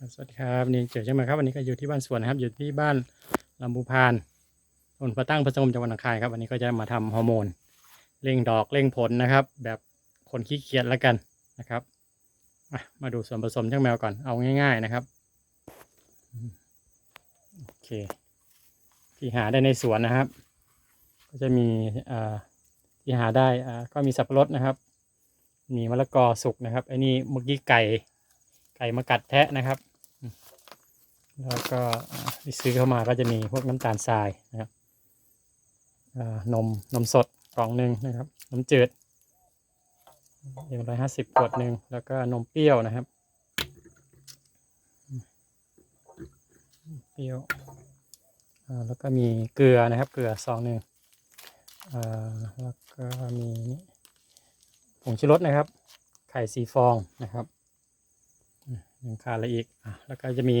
สวัสดีครับนี่เจอใช่ไหมครับวันนี้ก็อยู่ที่บ้านสวนนะครับ อยู่ที่บ้านลำพูพานผลประตั้งผสมจังหวัดหนองคายครับวันนี้ก็จะมาทำฮอร์โมนเร่งดอกเร่งผลนะครับ แบบคนขี้เกียจแล้วกันนะครับมาดูส่วนผสมช่างแมวก่อนเอาง่าย ๆนะครับโอเค ที่หาได้ในสวนนะครับ ก็จะมีอ่าที่หาได้ก็มีสับปะรดนะครับ มีมะละกอสุกนะครับไอ้นี่เมื่อกี้ไก่ไก่มากัดแทะนะครับ แล้วก็ที่ซื้อเข้ามาก็จะมีพวกน้ำตาลทรายนะครับนมนมสดกล่องหนึ่งนะครับนมจืดหนึ่งร้อยห้าสิบขวดหนึ่งแล้วก็นมเปรี้ยวนะครับเปรี้ยวแล้วก็มีเกลือนะครับ เกลือซองหนึ่งแล้วก็มีผงชูรสนะครับ ไข่สีฟองนะครับยังขาดอะไรอีกอะแล้วก็จะมี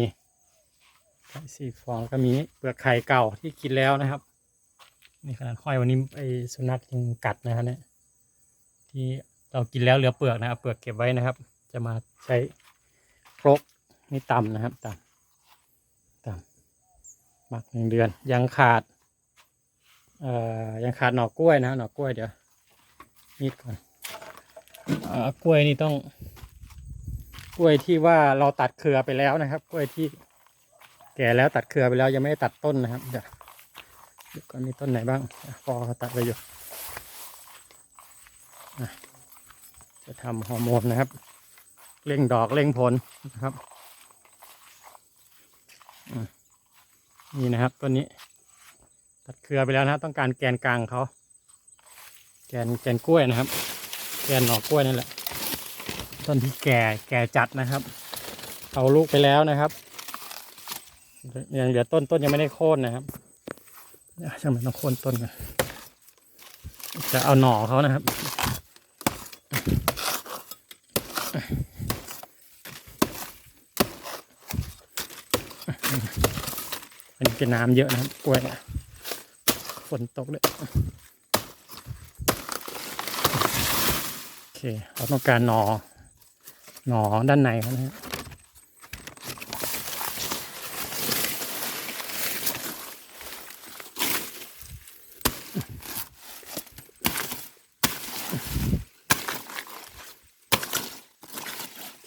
สี่ฟองก็มีเปลือกไข่เก่าที่กินแล้วนะครับนี่ขนาดห้อยวันนี้ไอสุนัขยังกัดนะครับเนี่ยที่เรากินแล้วเหลือเปลือกนะครับเปลือกเก็บไว้นะครับ จะมาใช้ครกนี่ตำนะครับตำตำหมักหนึ่งเดือน ยังขาดเอ่อยังขาดหน่อกล้วยนะหน่อกล้วยเดี๋ยวนิดก่อนเอ่อกล้วยนี่ต้อง กล้วยที่ว่าเราตัดเครือไปแล้วนะครับ กล้วยที่ ก่แล้วตัดเครือไปแล้วยังไม่ได้ตัดต้นนะครับเดี๋ยวก่อนมีต้นไหนบ้างพอเขาตัดไปอยู่จะทำฮอร์โมนนะครับเร่งดอกเร่งผลนะครับนี่นะครับต้นนี้ ตัดเครือไปแล้วนะต้องการแกนกลางเขาแกนแกนกล้วยนะครับ แกนหน่อกล้วยนั่นแหละต้นที่แก่แก่จัดนะครับเอาลูกไปแล้วนะครับ ยังเหลือต้นต้นยังไม่ได้โค่นนะครับเดี๋ยวช่างมันต้องโค่นต้นกันจะเอาหน่อเขานะครับอันนี้เป็นน้ำเยอะนะครับกล้วยเนี่ยฝนตกเลยโอเคเราต้องการหน่อหนอด้านในเขานะฮะ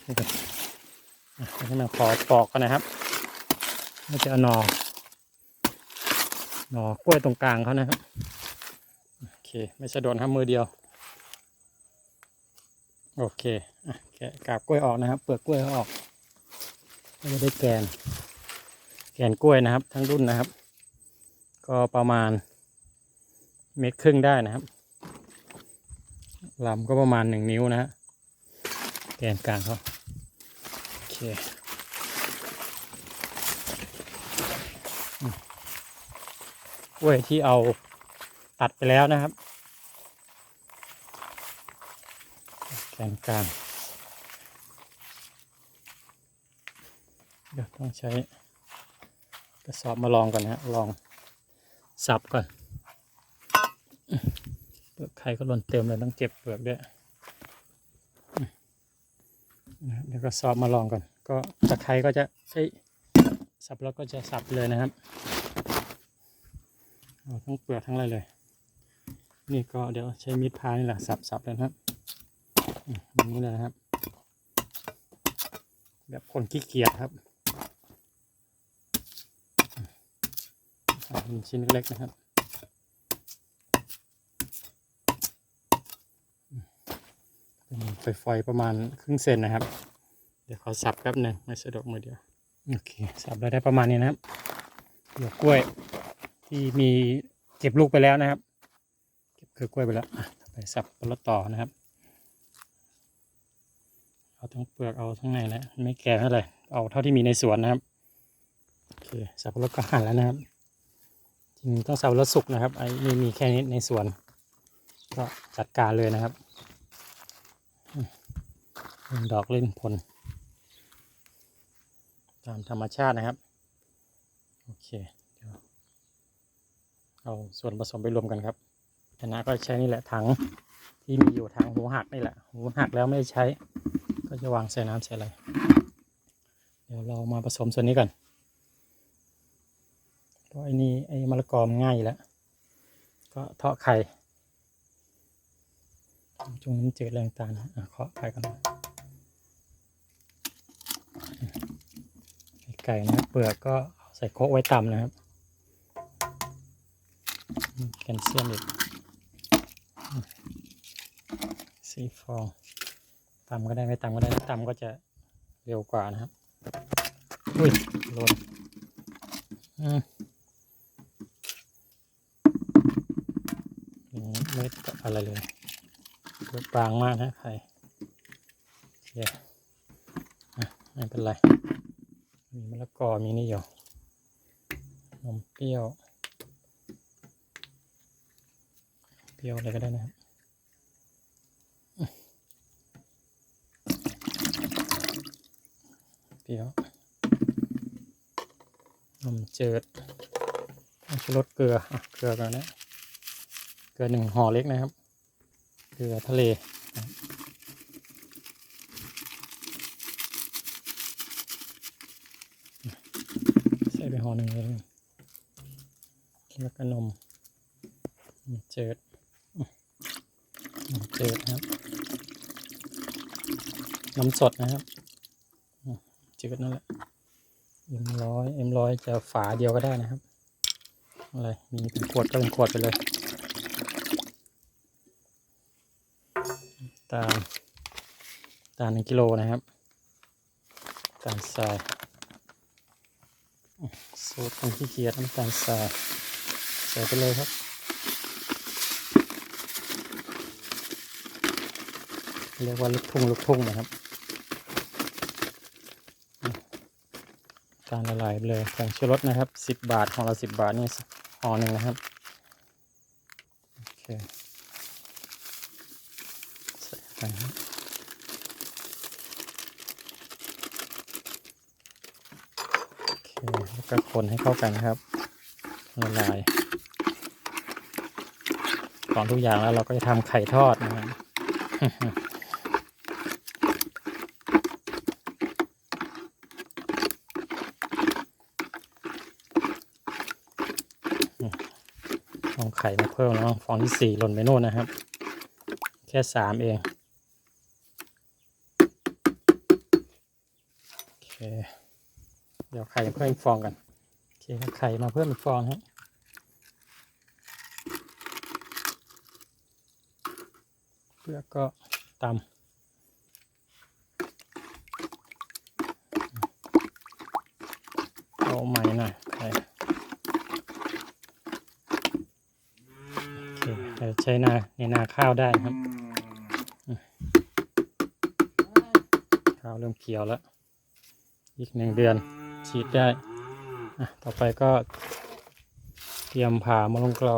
นี่ครับอะให้มัน ขอปอกกันนะครับเราจะเอาหนอหนอกล้วยตรงกลางเขานะครับ โอเค ไม่สะดวกทำมือเดียว โอเคอะแกะกาบกล้วยออกนะครับ เปลือกกล้วยออกก็จะได้แกน แกนกล้วยนะครับ ทั้งรุ่นนะครับ ก็ประมาณเม็ดครึ่งได้นะครับลำก็ประมาณหนึ่งนิ้วนะฮะแกนกลางเขาโอเคอืมก ล้วยที่เอาตัดไปแล้วนะครับแกนกลางเดี๋ยวต้องใช้กระสอบมาลองก่อนนะฮะลองสับก่อนเปลือกไข่ก็หล่นเต็มเลยต้องเก็บเปลือกด้วยนะเดี๋ยวกระสอบมาลองก่อน ก็ตะไคร้ก็จะใช้สับแล้วก็จะสับเลยนะครับ เอาทั้งเปลือกทั้งอะไรเลย นี่ก็เดี๋ยวใช้มีดพายนี่แหละสับสับเลยนะครับอย่างนี้เลยนะครับ แบบคนขี้เกียจครับเป็นชิ้นเล็กๆนะครับเป็นฝอยๆประมาณครึ่งเซนนะครับ เดี๋ยวขอสับแป๊บหนึ่งไม่สะดวกมือเดียว โอเค สับได้ได้ประมาณนี้นะครับเดี๋ยวกล้วย ที่มีเก็บลูกไปแล้วนะครับ เก็บเครือกล้วยไปแล้วไปสับปลดต่อนะครับ เอาทั้งเปลือกเอาทั้งในแล้วไม่แก่เท่าไหร่เอาเท่าที่มีในสวนนะครับโอเคสับปะรดก็หั่นแล้วนะครับจริงต้องสับปะรดสุกนะครับไอ้นี่มีแค่นี้ในสวน ก็จัดการเลยนะครับดอกเล่นผล ตามธรรมชาตินะครับ โอเค เอาส่วนผสมไปรวมกันครับชนะก็ใช้นี่แหละถังที่มีอยู่ทางหูหักนี่แหละ หูหักแล้วไม่ใช้ ก็จะวางใส่น้ำใส่อะไรเดี๋ยวเรามาผสมส่วนนี้ก่อนเพราะไอ้นี่ไอ้มะละกอมง่ายแล้วก็เทาะไข่จงน้ำจืดแรงตาลนะอะเคาะไข่กันไก่นะเปลือกก็ใส่โคกไว้ต่ำนะครับ แคลเซียมอีกสีฟองต่ำก็ได้ไม่ต่ำก็ได้ถ้าต่ำก็จะเร็วกว่านะครับ อุ้ยหล่นอืมอย่างนี้ไม่ต้องอะไรเลยบางมากนะไข่โอเคอะไม่เป็นไร มีมะละกอมีนี่อยู่นมเปรี้ยว เปรี้ยวอะไรก็ได้นะครับเปรี้ยวนมเจิดชูรสเกลืออะเกลือกันนะเกลือหนึ่งห่อเล็กนะครับ เกลือทะเลใส่ไปห่อหนึ่งเลยแล้วก็นมเจิด เจิดนะครับ น้ำสดนะครับอืมจืดนั่นแหละเอ็มร้อยเอ็มร้อยจะฝาเดียวก็ได้นะครับอะไรมีเป็นขวดก็เป็นขวดไปเลยตาลตาลหนึ่งกิโลนะครับตาลทรายสูตรคนขี้เกียจน้ำตาลทรายใส่ไปเลยครับ เรียกว่าลูกทุ่งลูกทุ่งนะครับอืมตาลละลายไปเลยผงชูรสนะครับสิบบาทของเราสิบบาทนี่ห่อหนึ่งนะครับโอเคใส่ไปครับโอเคแล้วก็คนให้เข้ากันนะครับละลายของทุกอย่างแล้วเราก็จะทำไข่ทอดนะครับ ฟองไข่มาเพิ่มแล้วฟองที่สี่หล่นไปโน่นนะครับ แค่สามเองโอเคเดี๋ยวไข่เพิ่มอีกฟองกันโอเคไข่มาเพิ่มอีกฟองฮะเพื่อก็ตำเอาใหม่หน่อยไข่ โอเคเรา ใช้นาในนาข้าวได้ครับข้าวเริ่มเขียวแล้ว อีกหนึ่งเดือนฉีดได้ต่อไปก็เตรียมผ่ามะลงกรอ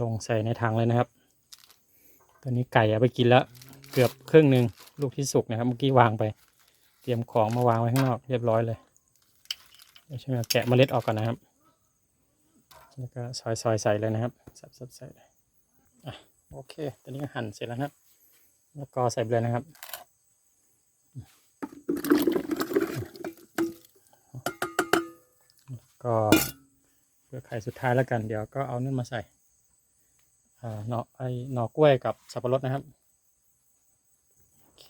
ลงใส่ในถังเลยนะครับ ตอนนี้ไก่เอาไปกินแล้ว เกือบครึ่งหนึ่งลูกที่สุกนะครับ เมื่อกี้วางไป เตรียมของมาวางไว้ข้างนอกเรียบร้อยเลยเดี๋ยวช่วยแกะเมล็ดออกก่อนนะครับ แล้วก็ซอยซอยใส่เลยนะครับ สับสับใส่เลย โอเค ตอนนี้ก็หั่นเสร็จแล้วนะครับ แล้วก็ใส่ไปเลยนะครับ ก็เปลือกไข่สุดท้ายแล้วกัน เดี๋ยวก็เอานั่นมาใส่หน่อไอหน่อกล้วยกับสับปะรดนะครับ โอเค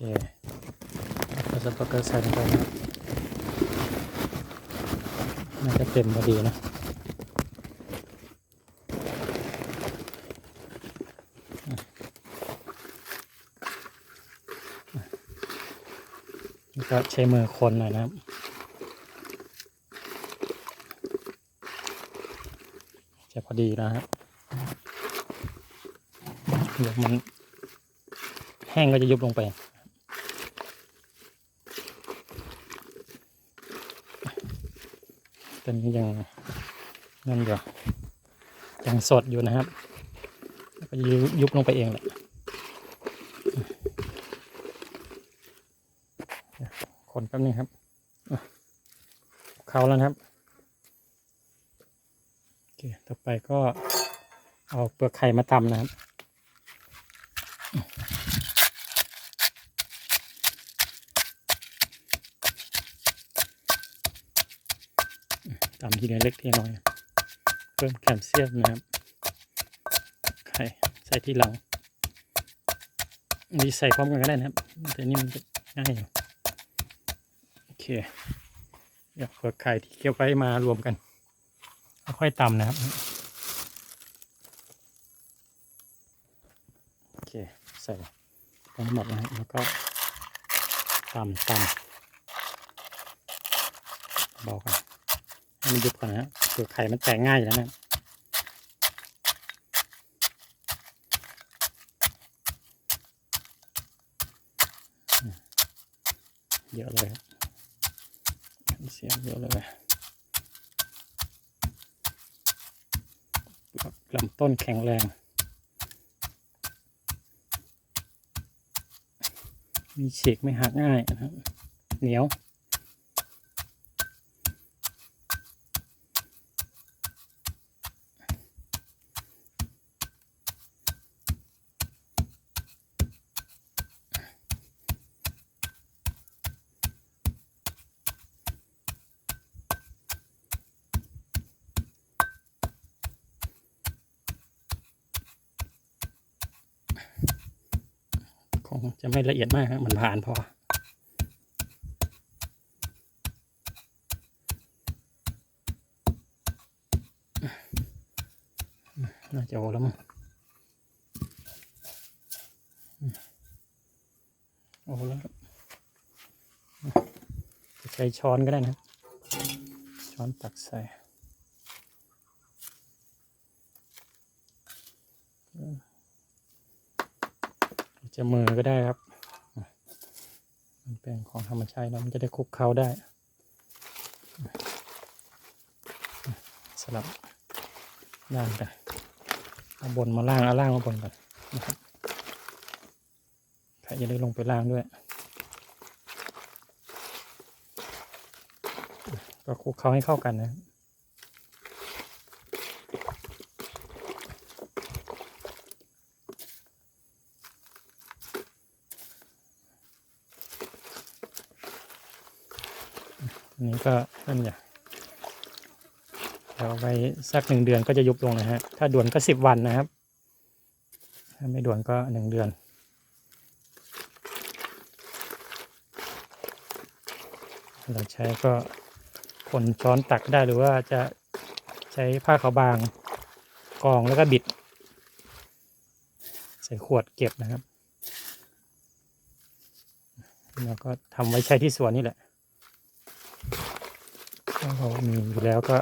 แล้วก็สับปะรดใส่ลงไปนะครัน่าจะเต็มพอดีนะ แล้ว ก็ใช้มือคนหน่อยนะครับจะพอดีนะฮะเดี๋ยวมันแห้งก็จะยุบลงไปตอนนี้ยังนั่นอยู่ยังสดอยู่นะครับก็ยุบยุบลงไปเองแหละ คนแป๊บนึงครับอะเขาแล้วครับโอเคต่อไปก็เอาเปลือกไข่มาตำนะครับตำทีเล็กทีน้อยเพิ่มแคลเซียมนะครับไข่ใส่ที่หลังมีใส่พร้อมกันก็ได้นะครับแต่นี่มันจะง่ายอยู่ เคเดี๋ยวเปลือกไข่ที่เคี่ยวไว้มารวมกันค่อยตำนะครับ โอเค ใส่ทั้งหมดนะแล้วก็ตำตำเบากันให้มันยุบก่อนนะฮะเปลือกไข่มันแตกง่ายอยู่แล้วนะเยอะเลยครับ เสียงเยอะเลยลำต้นแข็งแรง มีเฉกไม่หักง่ายนะครับ เหนียว จะไม่ละเอียดมากครับมันผ่านพอ น่าจะโอแล้วมั้งโอแล้วครับจะใช้ช้อนก็ได้นะ ช้อนตักใส่ จะมือก็ได้ครับ มันเป็นของธรรมชาติแล้วมันจะได้คลุกเคล้าได้สลับล่างกันเอาบนมาล่างเอาล่างมาบนก่อนนะครับใครจะได้ลงไปล่างด้วย ก็คลุกเคล้าให้เข้ากันนะ นี้ก็เริ่มอย่างเดี๋ยวไปสักหนึ่งเดือนก็จะยุบลงนะฮะ ถ้าด่วนก็สิบวันนะครับ ถ้าไม่ด่วนก็หนึ่งเดือนเราใช้ก็คนช้อนตักได้หรือว่าจะใช้ผ้าขาวบางกองแล้วก็บิด ใส่ขวดเก็บนะครับ แล้วก็ทำไว้ใช้ที่สวนนี่แหละ ถ้าเรามีอยู่แล้วก็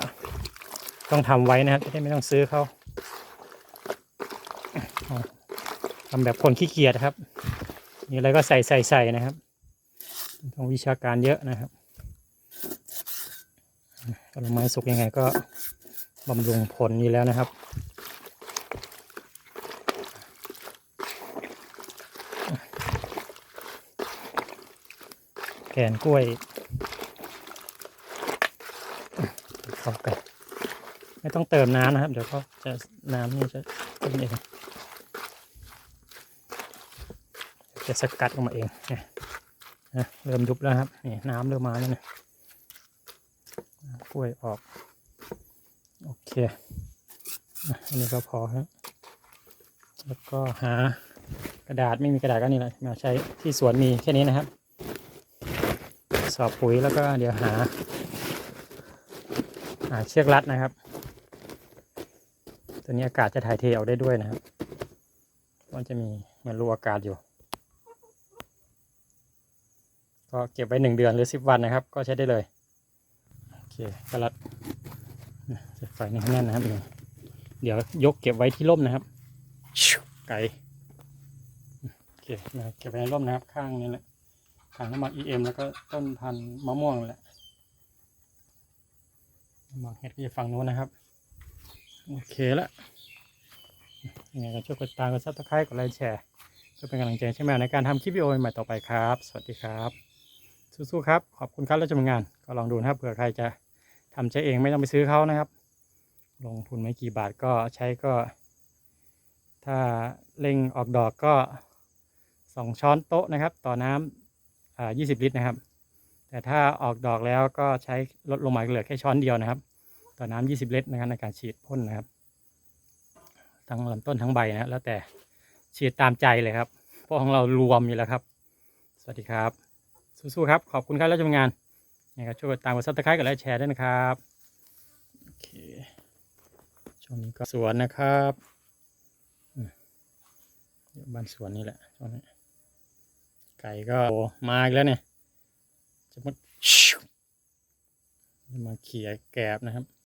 ต้องทำไว้นะครับจะได้ไม่ต้องซื้อเขาเอาทำแบบคนขี้เกียจครับมีอะไรก็ใส่ใส่ใส่นะครับต้องวิชาการเยอะนะครับผลไม้สุกยังไงก็บำรุงผลอยู่แล้วนะครับแกนกล้วย เข้ากันไม่ ต้องเติมน้ำนะครับ เดี๋ยวก็จะน้ำนี่จะเป็นเองจะสกัดออกมาเองเนี่ยนะเริ่มยุบแล้วครับนี่น้ำเริ่มมาแล้วนะกล้วยออก โอเคอันนี้ก็พอครับแล้วก็หากระดาษไม่มีกระดาษก็นี่แหละมาใช้ที่สวนมีแค่นี้นะครับ สอบปุ๋ยแล้วก็เดี๋ยวหาหาเชือกรัดนะครับ ตัวนี้อากาศจะถ่ายเทออกได้ด้วยนะครับมันจะมีเหมือนรูอากาศอยู่ ก็เก็บไว้หนึ่งเดือนหรือสิบวันนะครับ ก็ใช้ได้เลย โอเคก็รัดใส่ในข้แน่นนะครับนี่เดี๋ยวยกเก็บไว้ที่ร่มนะครับ ไก่โอเคนะเก็บไว้ในร่มนะครับ ข้างนี้แหละถังน้ำมัน EM แล้วก็ต้นพันธุ์มะม่วงแหละมองเห็ดก็จะฝั่งนู้นนะครับ โอเคละยังไงก็ช่วยกดตามกดซับสไครต์กดไลค์แชร์เพื่อเป็นกำลังใจใช่ไหมในการทำคลิปวิดีโอใหม่ต่อไปครับ สวัสดีครับ สู้ๆครับ ขอบคุณครับแล้วจะทำงาน ก็ลองดูนะครับเผื่อใครจะทำใช้เองไม่ต้องไปซื้อเขานะครับ ลงทุนไม่กี่บาทก็ใช้ก็ ถ้าเร่งออกดอกก็สองช้อนโต๊ะนะครับ ต่อน้ำอ่า20 ลิตรนะครับ แต่ถ้าออกดอกแล้วก็ใช้ลดลงมาเหลือแค่ช้อนเดียวนะครับ ต่อน้ำ20 ลิตรนะครับในการฉีดพ่นนะครับ ทั้งลำต้นทั้งใบนะแล้วแต่ฉีดตามใจเลยครับเพราะของเรารวมอยู่แล้วครับ สวัสดีครับ สู้ๆครับ ขอบคุณครับแล้วจะทำงานนะครับช่วยกดตามกดซับสไครต์กดไลค์แชร์ด้วยนะครับโอเคช่วงนี้ก็สวนนะครับอยู่บ้านสวนนี่แหละช่วงนี้ไก่ก็โอ้มาอีกแล้วเนี่ยจะมาจะมาเขี่ยแกบนะครับ